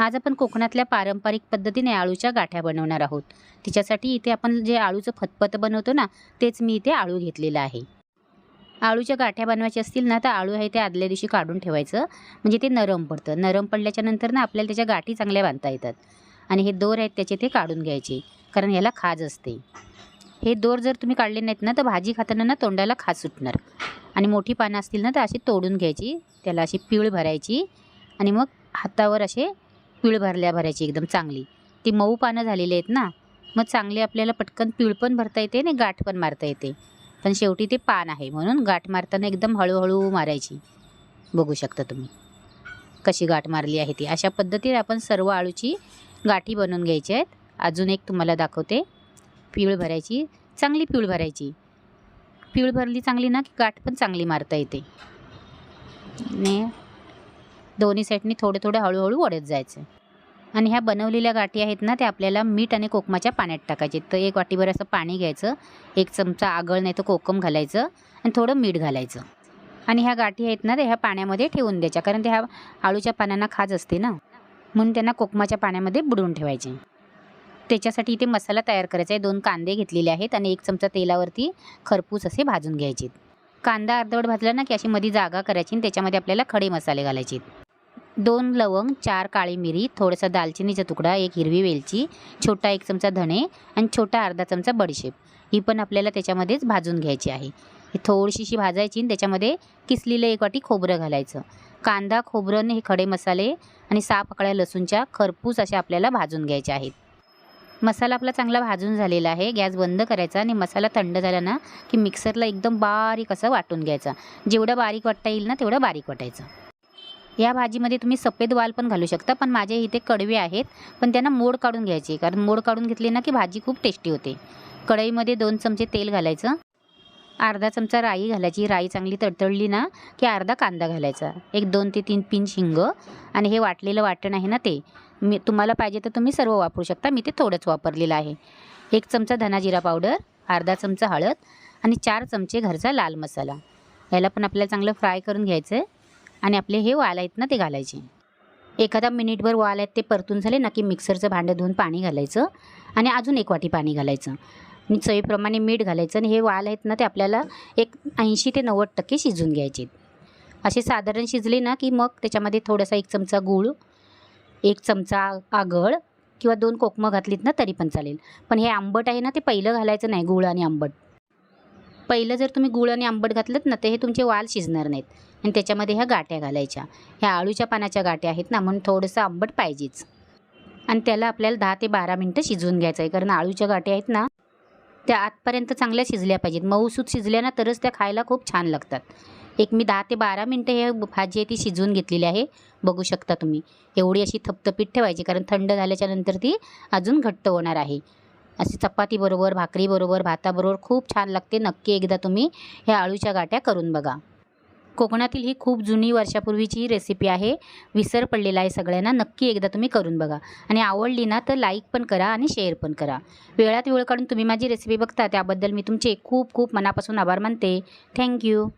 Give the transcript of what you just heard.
आज आपण कोकणातल्या पारंपरिक पद्धतीने आळूच्या गाठ्या बनवणार आहोत. तिच्यासाठी इथे आपण जे आळूचं फतफत बनवतो ना तेच मी इथे आळू घेतलेलं आहे. आळूच्या गाठ्या बनवायच्या असतील ना तर आळू आहे ते आदल्या दिवशी काढून ठेवायचं. म्हणजे ते नरम पडतं. नरम पडल्याच्या नंतर ना आपल्याला त्याच्या गाठी चांगल्या बांधता येतात. आणि हे दोर आहेत त्याचे ते काढून घ्यायचे कारण ह्याला खाज असते. हे दोर जर तुम्ही काढले नाहीत ना तर भाजी खाताना ना तोंडाला खाज सुटणार. आणि मोठी पानं असतील ना तर अशी तोडून घ्यायची. त्याला अशी पीळ भरायची. आणि मग हातावर असे पिळ भरल्या भरायची एकदम चांगली. ती मऊ पानं झालेली आहेत ना मग चांगली आपल्याला पटकन पिळ पण भरता येते आणि गाठ पण मारता येते. पण शेवटी ते पान आहे म्हणून गाठ मारताना एकदम हळूहळू मारायची. बघू शकता तुम्ही. कशी गाठ मारली आहे ती. अशा पद्धतीने आपण सर्व आळूची गाठी बनवून घ्यायची आहेत. अजून एक तुम्हाला दाखवते. पीळ भरायची. चांगली पिळ भरायची. पिळ भरली चांगली ना की गाठ पण चांगली मारता येते. ने दोन्ही साईडनी थोडे थोडे हळूहळू ओढत जायचं. आणि ह्या बनवलेल्या गाठी आहेत ना त्या आपल्याला मीठ आणि कोकमाच्या पाण्यात टाकायचे. तर एक वाटीभर असं पाणी घ्यायचं एक चमचा आगळ नाही तर कोकम घालायचं आणि थोडं मीठ घालायचं. आणि ह्या गाठी आहेत ना त्या ह्या पाण्यामध्ये ठेवून द्यायच्या कारण त्या ह्या आळूच्या पानांना खाज असते ना म्हणून त्यांना कोकमाच्या पाण्यामध्ये बुडवून ठेवायचे. त्याच्यासाठी इथे मसाला तयार करायचा आहे. दोन कांदे घेतलेले आहेत आणि एक चमचा तेलावरती खरपूस असे भाजून घ्यायचे कांदा अर्धवट भाजला ना की अशी मध्ये जागा करायची आणि त्याच्यामध्ये आपल्याला खडे मसाले घालायचे दोन लवंग चार काळी मिरी थोडासा दालचिनीचा तुकडा एक हिरवी वेलची छोटा एक चमचा धणे आणि छोटा अर्धा चमचा बडीशेप. ही पण आपल्याला त्याच्यामध्येच भाजून घ्यायची आहे. ही थोडीशीशी भाजायची आणि त्याच्यामध्ये किसलेलं एक वाटी खोबरं घालायचं. कांदा खोबरं हे खडे मसाले आणि सहा पकड्या लसूणच्या खरपूस असे आपल्याला भाजून घ्यायचे आहेत. मसाला आपला चांगला भाजून झालेला आहे. गॅस बंद करायचा आणि मसाला थंड झाला ना की मिक्सरला एकदम बारीक असं वाटून घ्यायचा. जेवढं बारीक वाटता येईल ना तेवढं बारीक वाटायचं. या भाजीमध्ये तुम्ही सफेद वाल पण घालू शकता पण माझे इथे कडवे आहेत. पण त्यांना मोड काढून घ्यायचे कारण मोड काढून घेतली ना की भाजी खूप टेस्टी होते. कढईमध्ये दोन चमचे तेल घालायचं. अर्धा चमचा राई घालायची राई चांगली तडतडली ना की अर्धा कांदा घालायचा. एक दोन ते तीन पिंच हिंग आणि हे वाटलेलं वाटण आहे ना ते मी तुम्हाला पाहिजे तर तुम्ही सर्व वापरू शकता. मी ते थोडंच वापरलेलं आहे. एक चमचा धना जिरा पावडर अर्धा चमचा हळद आणि चार चमचे घरचा लाल मसाला. याला पण आपल्याला चांगलं फ्राय करून घ्यायचं आहे आणि आपले हे वाल आहेत ना ते घालायचे. एखादा मिनिटभर वाल आहेत ते परतून झाले ना की मिक्सरचं भांडं धुवून पाणी घालायचं आणि अजून एक वाटी पाणी घालायचं. आणि चवीप्रमाणे मीठ घालायचं आणि हे वाल आहेत ना ते आपल्याला एक ऐंशी ते नव्वद टक्के शिजून घ्यायचे असे साधारण शिजले ना की मग त्याच्यामध्ये थोडासा एक चमचा गूळ एक चमचा आगळ किंवा दोन कोकमं घातलीत ना तरी पण चालेल. पण हे आंबट आहे ना ते पहिलं घालायचं नाही गूळ आणि आंबट. पहिलं जर तुम्ही गुळ आणि आंबट घातलं ना तर हे तुमचे वाल शिजणार नाहीत. आणि त्याच्यामध्ये ह्या गाठ्या घालायच्या. ह्या आळूच्या पानाच्या गाठ्या आहेत ना म्हणून थोडंसं आंबट पाहिजेच. आणि त्याला आपल्याला दहा ते बारा मिनटं शिजवून घ्यायचं आहे कारण आळूच्या गाठ्या आहेत ना त्या आतपर्यंत चांगल्या शिजल्या पाहिजेत. मऊसूत शिजल्या ना तरच त्या खायला खूप छान लागतात. एक मी दहा ते बारा मिनटं हे भाजी आहे ती शिजवून घेतलेली आहे. बघू शकता तुम्ही. एवढी अशी थपथपीत ठेवायची कारण थंड झाल्याच्यानंतर ती अजून घट्ट होणार आहे. अशी चपातीबरोबर भाकरीबरोबर भाताबरोबर खूप छान लागते. नक्की एकदा तुम्ही ह्या आळूच्या गाठ्या करून बघा. कोकणातील ही खूप जुनी वर्षापूर्वीची रेसिपी आहे. विसर पडलेला आहे सगळ्यांना. नक्की एकदा तुम्ही करून बघा. आणि आवडली ना तर लाईक पण करा आणि शेअर पण करा. वेळात वेळ काढून तुम्ही माझी रेसिपी बघता त्याबद्दल मी तुमचे खूप खूप मनापासून आभार मानते. थँक्यू